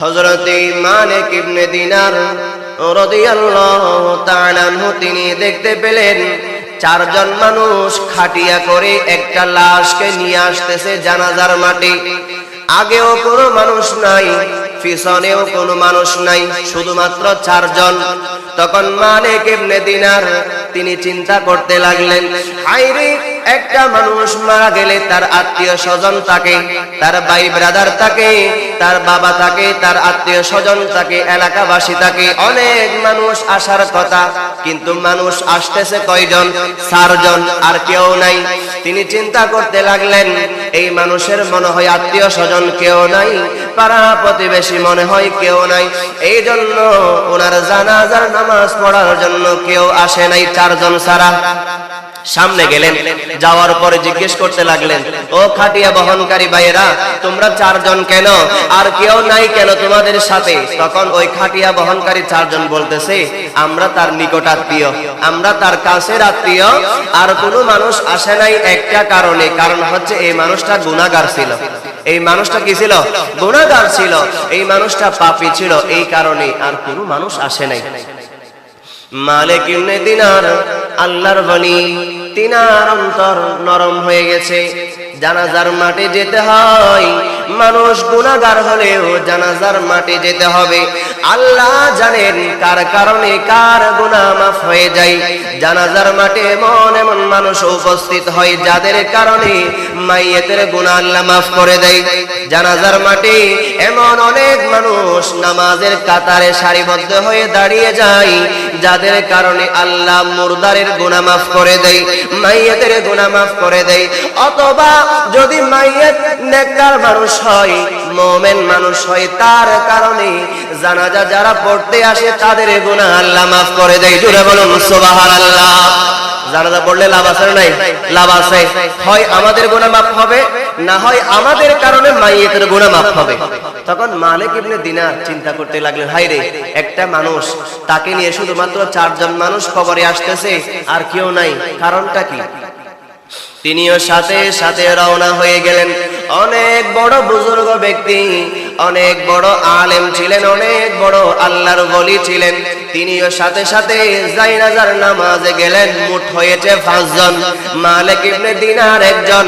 হজরতে মালিক ইবনে দিনার তিনি দেখতে পেলেন, চারজন মানুষ খাটিয়া করে একটা লাশকে নিয়ে আসতেছে জানাজার মাটি আগেও কোনো মানুষ নাই পিছনেও কোনো মানুষ নাই, শুধুমাত্র চারজন। তখন মালিক ইবনে দিনার তিনি চিন্তা করতে লাগলেন একটা মানুষ মারা গেলে তার আত্মীয় স্বজন থাকে তার ভাই ব্রাদার থাকে তার বাবা থাকে তার আত্মীয় স্বজন থাকে এলাকাবাসী থাকে অনেক মানুষ আসার কথা। কিন্তু মানুষ আসতেছে কয়জন? চারজন, আর কেউ নাই। তিনি চিন্তা করতে লাগলেন, এই মানুষের মনে হয় আত্মীয় স্বজন কেউ নাই পাড়া প্রতিবেশী মনে হয় কেউ নাই। এই জন্য ওনার জানাজার নামাজ পড়ার জন্য কেউ আসে নাই চারজন ছাড়া। সামনে গেলেন, যাওয়ার পরে জিজ্ঞেস করতে লাগলেন, ও খাটিয়া বহনকারী ভাইয়েরা, তোমরা চারজন কেন? আর কেউ নাই কেন তোমাদের সাথে? তখন ওই খাটিয়া বহনকারী চারজন বলতেছে, আমরা তার নিকট আত্মীয়, আমরা তার কাছের আত্মীয়, আর কোনো মানুষ আসে নাই একটা কারণে, কারণ হচ্ছে এই মানুষটা গুণাগার ছিল। এই মানুষটা কি ছিল? গুণাগার ছিল। এই মানুষটা পাপি ছিল। এই কারণে আর কোনো মানুষ আসে নাই। মালিক দিনার, আল্লাহর বলি, তিনার অন্তর নরম হয়ে গেছে। জানাজার মাঠে যেতে হয়। মানুষ গুণাগার হলেও জানাজার মাটি যেতে হবে। আল্লাহ জানেন কার কারণে কার গুণা মাফ হয়ে যায়। জানাজার মাঠে এমন এমন মানুষ উপস্থিত হয় যাদের কারণে মাইয়েতের গুণা আল্লাহ মাফ করে দেয়। জানাজার মাঠে এমন অনেক মানুষ নামাজের কাতারে সারিবদ্ধ হয়ে দাঁড়িয়ে যায়, যাদের কারণে আল্লাহ মুরদারের গুনাহ মাফ করে দেয়, মাইয়েতের গুনাহ মাফ করে দেয়। অথবা যদি মাইয়েত নেককার মানুষ হয়, মোমেন মানুষ হয়, তার কারণে জানাজা যারা পড়তে আসে, তাদের গুনাহ আল্লাহ মাফ করে দেয়। জুড়ে বলুন, সুবহানাল্লাহ। জানাজা পড়লে লাভ আছে না নাই? লাভ আছে। হয় আমাদের মাফ হবে, না হয় আমাদের কারণে মাইয়েতের মাফ হবে। তখন মালিক ইবনে দিনার চিন্তা করতে লাগলেন হাই রে, একটা মানুষ তাকে নিয়ে শুধুমাত্র চারজন মানুষ কবরে আসতেছে, আর কেউ নাই। কারণটা কি? তিনিও সাথে সাথে রওনা হয়ে গেলেন। অনেক বড় বুজুর্গ ব্যক্তি, অনেক বড় আলেম ছিলেন, অনেক বড় আল্লাহর বলি ছিলেন। তিনিও সাথে সাথে জাইনাজার নামাজে গেলেন, মুঠ হয়েছে পাঁচজন। মালিক ইবনে দিনার একজন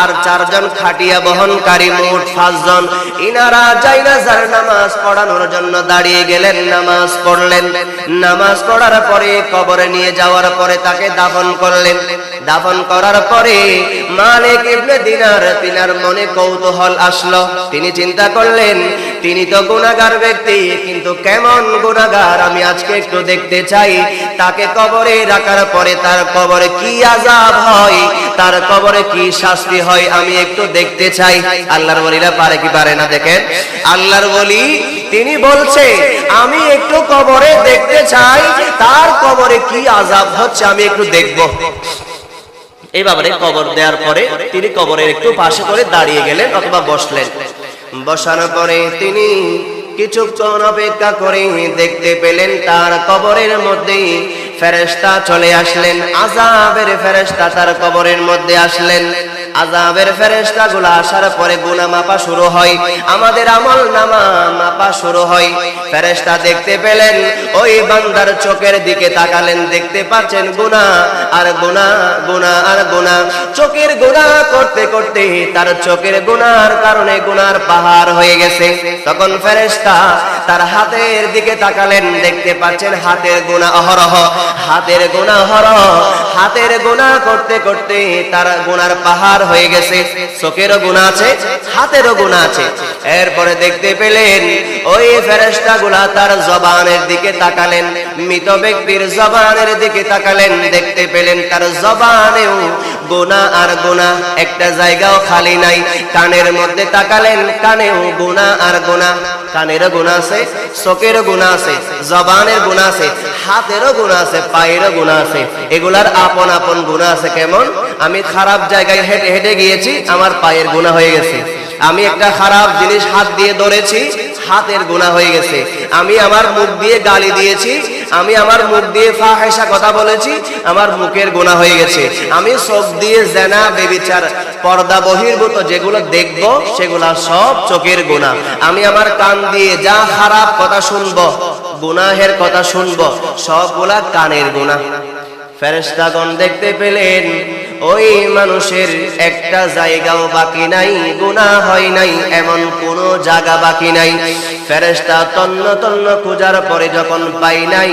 আর চারজন খাটিয়া বহনকারী মোট পাঁচজন। ইনারা জাইনাজার নামাজ পড়ানোর জন্য দাঁড়িয়ে গেলেন, নামাজ পড়লেন। নামাজ পড়ার পরে কবরে নিয়ে যাওয়ার পরে তাকে দাফন করলেন। দাফন করার পরে মালিক ইবনে দিনার তিনার মনে কৌতূহল আসলো। তিনি চিন্তা করলেন, তিনি তো গুনাহগার ব্যক্তি, কিন্তু কেমন গুনাহগার আমি আজকে একটু দেখতে চাই। তাকে কবরে রাখার পরে তার কবরে কি আযাব হয়, তার কবরে কি শাস্তি হয় আমি একটু দেখতে চাই। আল্লাহর বলিরা পারে কি পারে না দেখেন? আল্লাহর বলি তিনি বলছে, আমি একটু কবরে দেখতে চাই, তার কবরে কি আযাব হচ্ছে আমি একটু দেখব। এই ব্যাপারে কবর দেওয়ার পরে তিনি কবরের একটু পাশে করে দাঁড়িয়ে গেলেন অথবা বসলেন। বসানোর পরে তিনি কিছুক্ষণ অপেক্ষা করে দেখতে পেলেন তার কবরের মধ্যে ফেরেস্তা চলে আসলেন। আজাবের ফেরেস্তা তার কবরের মধ্যে আসলেন। আজাবের ফেরেশতা গুলো আসার পরে গুনা মাপা শুরু হয়, আমাদের আমল নামা মাপা শুরু হয়। ফেরেশতা দেখতে পেলেন, ওই বান্দার চোখের দিকে তাকালেন, দেখতে পাচ্ছেন গুনা আর গুনা গুনা আর গুনা চোখের গুনা করতে করতে তার চোখের গুনার কারণে গুনার পাহাড় হয়ে গেছে। তখন ফেরেশতা তার হাতের দিকে তাকালেন, দেখতে পাচ্ছেন হাতের গুনাহ অহরহ, হাতের গুনাহ অহরহ, হাতের গুনাহ করতে করতে তার গুনার পাহাড় হয়ে গেছে। চোখেরও গুণা আছে, হাতেরও গুণা আছে। এরপরে দেখতে পেলেন, ওই ফেরেস্তা গুলা তার জবানের দিকে তাকালেন, মৃত ব্যক্তির জবানের দিকে তাকালেন, দেখতে পেলেন তার জবানেও গুণা আর গোনা একটা জায়গাও খালি নাই। কানের মধ্যে তাকালেন, কানেও গোনা আর গোনা কানেরও গুণা আছে, চোখেরও গুণা আছে, জবানের গুণা আছে, হাতেরও গুণা আছে, পায়েরও গুণা আছে। এগুলার আপন আপন গুণা আছে কেমন? আমি খারাপ জায়গায় হেঁটে হেঁটে গিয়েছি, আমার পায়ের গুণা হয়ে গেছে। আমি একটা খারাপ জিনিস হাত দিয়ে ধরেছি, হাতের গোনা হয়ে গেছে। আমি আমার মুখ দিয়ে গালি দিয়েছি, আমি আমার মুখ দিয়ে ফাহেসা কথা বলেছি, আমার মুখের গোনা হয়ে গেছে। আমি চোখ দিয়ে জেনা, বেবিচার, পর্দা বহির্ভূত যেগুলো দেখব, সেগুলা সব চোখের গোনা আমি আমার কান দিয়ে যা খারাপ কথা শুনব, গুনাহের কথা শুনব, সবগুলা কানের গুণা ফেরেশতাগণ দেখতে পেলেন ওই মানুষের একটা জায়গাও বাকি নাই গুণা হয় নাই, এমন কোন জায়গা বাকি নাই। ফেরেস্তা তন্ন তন্ন খোঁজার পরে যখন পাই নাই